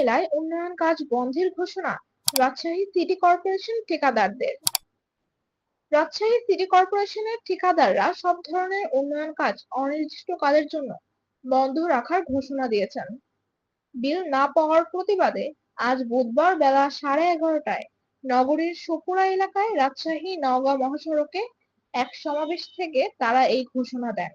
কুমিল্লায় উন্নয়ন কাজ বন্ধের ঘোষণা রাজশাহী সিটি কর্পোরেশন ঠিকাদারদের। রাজশাহী সিটি কর্পোরেশনের ঠিকাদাররা সব ধরনের উন্নয়ন কাজ অনির্দিষ্টকালের জন্য বন্ধ রাখার ঘোষণা দিয়েছেন। বিল না পাওয়ার প্রতিবাদে আজ বুধবার বেলা সাড়ে এগারোটায় নগরীর সপুরা এলাকায় রাজশাহী নওগাঁ মহাসড়কে এক সমাবেশ থেকে তারা এই ঘোষণা দেন।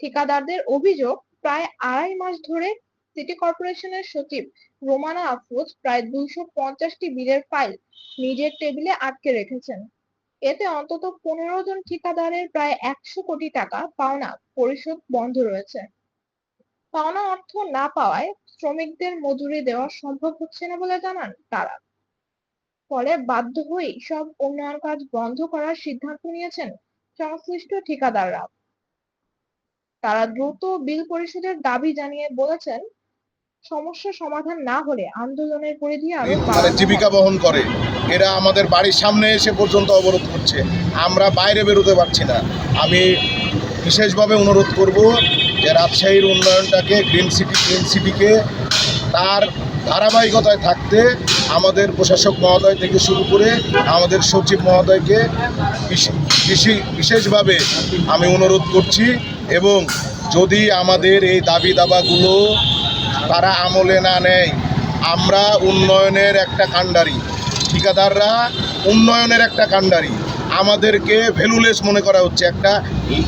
ঠিকাদারদের অভিযোগ, প্রায় আড়াই মাস ধরে সিটি কর্পোরেশনের সচিব রোমানা আফরোজ প্রায় দুইশো পঞ্চাশটি বিলের ফাইল নিজের টেবিলে আটকে রেখেছেন। এতে অন্তত পনেরো জন ঠিকাদারের প্রায় একশো কোটি টাকা পাওনা পরিশোধ বন্ধ রয়েছে। পাওনা অর্থ না পাওয়ায় শ্রমিকদের মজুরি দেওয়া সম্ভব হচ্ছে না বলে জানান তারা। ফলে বাধ্য হয়ে সব উন্নয়ন কাজ বন্ধ করার সিদ্ধান্ত নিয়েছেন সংশ্লিষ্ট ঠিকাদাররা। তারা দ্রুত বিল পরিশোধের দাবি জানিয়ে বলেছেন সমস্যা সমাধান না হলে আন্দোলনের পরিধি আরও জীবিকা বহন করে। এরা আমাদের বাড়ির সামনে এসে পর্যন্ত অবরোধ করছে। আমরা বাইরে বেরোতে পারছি না। আমি বিশেষভাবে অনুরোধ করব যে রাজশাহীর উন্নয়নটাকে গ্রিন সিটি গ্রিন সিটিকে তার ধারাবাহিকতায় থাকতে আমাদের প্রশাসক মহোদয় থেকে শুরু করে আমাদের সচিব মহোদয়কে বিশ- বিশেষভাবে আমি অনুরোধ করছি এবং যদি আমাদের এই দাবি দাবাগুলো তারা আমলে না নেয় আমরা উন্নয়নের একটা কাণ্ডারি। ঠিকাদাররা উন্নয়নের একটা কাণ্ডারি। আমাদেরকে ভ্যালুলেস মনে করা হচ্ছে। একটা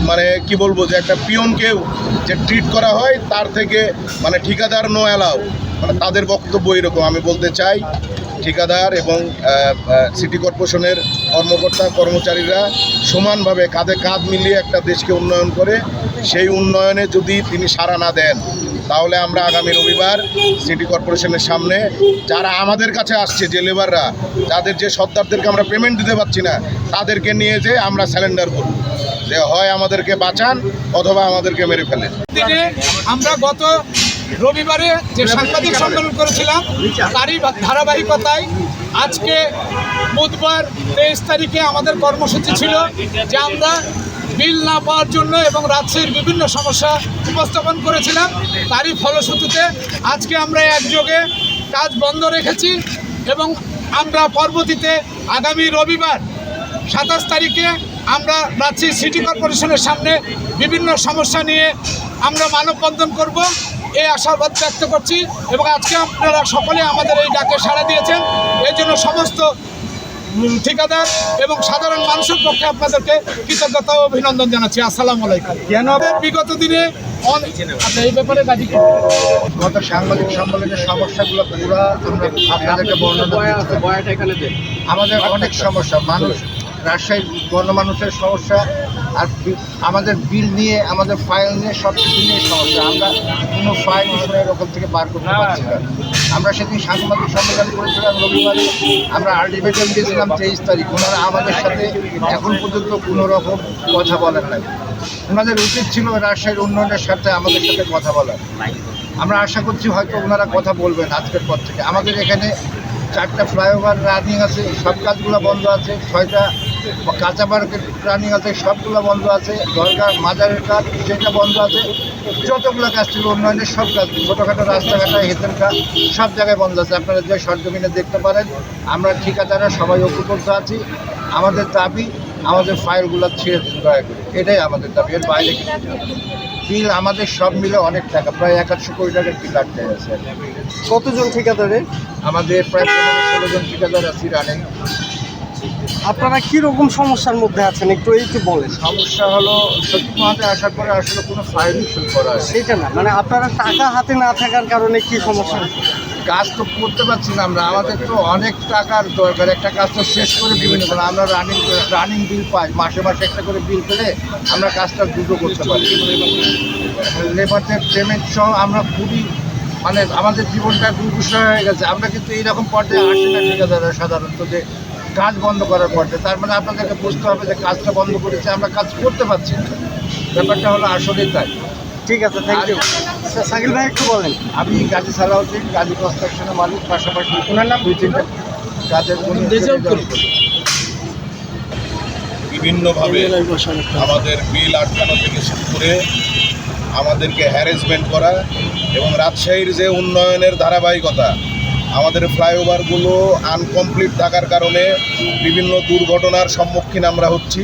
মানে কি বলব যে একটা পিয়নকেও যে ট্রিট করা হয়, তার থেকে মানে ঠিকাদার নো অ্যালাউ মানে তাদের বক্তব্য এরকম। আমি বলতে চাই, ঠিকাদার এবং সিটি কর্পোরেশনের কর্মকর্তা, কর্মচারীরা সমানভাবে কাঁধে কাঁধ মিলিয়ে একটা দেশকে উন্নয়ন করে, সেই উন্নয়নে যদি তিনি সাড়া না দেন তাহলে আমরা আগামী রবিবার সিটি কর্পোরেশনের সামনে যারা আমাদের কাছে আসছে যে লেবাররা যাদের যে সর্দারদেরকে আমরা পেমেন্ট দিতে পারছি না, তাদেরকে নিয়ে যে আমরা স্যালেন্ডার করব। যে হয় আমাদেরকে বাঁচান অথবা আমাদেরকে মেরে ফেলেন। আমরা গত রবিবারে যে সাংবাদিক সম্মেলন করেছিলাম, তারই ধারাবাহিকতায় আজকে বুধবার তেইশ তারিখে আমাদের কর্মসূচি ছিল যে আমরা বিল না পাওয়ার জন্য এবং রাজশাহীর বিভিন্ন সমস্যা উপস্থাপন করেছিলাম, তারই ফলশ্রুতিতে আজকে আমরা একযোগে কাজ বন্ধ রেখেছি এবং আমরা পরবর্তীতে আগামী রবিবার সাতাশ তারিখে আমরা রাজশাহী সিটি কর্পোরেশনের সামনে বিভিন্ন সমস্যা নিয়ে আমরা মানববন্ধন করব এই আশাবাদ ব্যক্ত করছি এবং আজকে আপনারা সকলে আমাদের এই ডাকে সাড়া দিয়েছেন। এই জন্য সমস্ত ঠিকাদার এবং সাধারণ মানুষের পক্ষে আপনাদেরকে কৃতজ্ঞতা ও অভিনন্দন জানাচ্ছি। আসসালাম আলাইকুম। কেন বিগত দিনে আচ্ছা এই ব্যাপারে গত সাংবাদিক সম্মেলনের সমস্যাগুলো পুরো আমরা আপনাদেরকে বর্ণনা দিচ্ছি। আমাদের অনেক সমস্যা মানুষ রাজশাহীর গণমানুষের সমস্যা আর আমাদের বিল নিয়ে, আমাদের ফাইল নিয়ে, সব কিছু নিয়ে সমস্যা। আমরা কোনো ফাইল ইসরায়েল ওখান থেকে বার করতে পারছি না। আমরা সেদিন সাংবাদিক সম্মেলন করেছিলাম, রবিবারে আমরা আলটিমেটাম দিয়েছিলাম তেইশ তারিখ। ওনারা আমাদের সাথে এখন পর্যন্ত কোনো রকম কথা বলেন নাই। ওনাদের উচিত ছিল রাজশাহীর উন্নয়নের সাথে আমাদের সাথে কথা বলার। আমরা আশা করছি হয়তো ওনারা কথা বলবেন আজকের পর থেকে। আমাদের এখানে চারটা ফ্লাইওভার রানিং আছে, সব কাজগুলো বন্ধ আছে, ছয়টা কাঁচা মার্কেট রানিং আছে সবগুলো বন্ধ আছে দরকার মাজারের কাজ সেটা বন্ধ আছে যতগুলো কাজ ছিল উন্নয়নের সব কাজ ছোটোখাটো রাস্তাঘাটা হেতের কাজ সব জায়গায় বন্ধ আছে। আপনারা যে সরজমিনে দেখতে পারেন আমরা ঠিকাদাররা সবাই ঐক্যবদ্ধ আছি। আমাদের দাবি আমাদের ফাইলগুলো ছেড়ে দিন দয়া করে। এটাই আমাদের দাবি। এর বাইরে বিল আমাদের সব মিলে অনেক টাকা প্রায় একাশশো কোটি টাকার বিল আটকে আছে। কতজন ঠিকাদারে আমাদের প্রায় পনেরো ষোলো জন ঠিকাদার আছি রানিং আপনারা কি রকম সমস্যার মধ্যে আছেন? একটু একটু বলেন। সমস্যা হলো সত্যি মাঠে আসার পরে আসলে কোনো ফাইল শুরু করা হয় সেটা না মানে আপনারা টাকা হাতে না থাকার কারণে কি সমস্যা? কাজ তো করতে পারছি না আমরা আমাদের তো অনেক টাকার দরকার একটা কাজ তো শেষ করে বিভিন্ন করে আমরা রানিং রানিং বিল পাই মাসে মাসে একটা করে বিল পেলে আমরা কাজটা দ্রুত করতে পারি। লেবারদের পেমেন্ট সহ আমরা খুবই মানে আমাদের জীবনটা দুর্বিষয় হয়ে গেছে। আমরা কিন্তু এইরকম পর্যায়ে আসি না ঠিকাদাররা সাধারণত যে কাজ বন্ধ করার পর্যায়ে তার মানে আপনাদেরকে বুঝতে হবে যে কাজটা বন্ধ করেছে আমরা কাজ করতে পারছি না। ব্যাপারটা হলো আসলেই তাই। ঠিক আছে থ্যাংক ইউ সাকিল ভাই একটু বলেন। আমি গাজী সালাউদ্দিন গাজী কনস্ট্রাকশনের মালিক পাশাপাশি ওনার নাম দুই তিনটা কাজের বিভিন্নভাবে আমাদের বিল আটকানো থেকে শুরু করে আমাদেরকে হ্যারেসমেন্ট করা এবং রাজশাহীর যে উন্নয়নের ধারাবাহিকতা আমাদের ফ্লাইওভারগুলো আনকমপ্লিট থাকার কারণে বিভিন্ন দুর্ঘটনার সম্মুখীন আমরা হচ্ছি।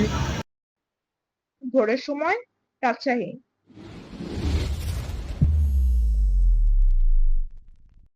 ভোরের সময় রাজশাহী।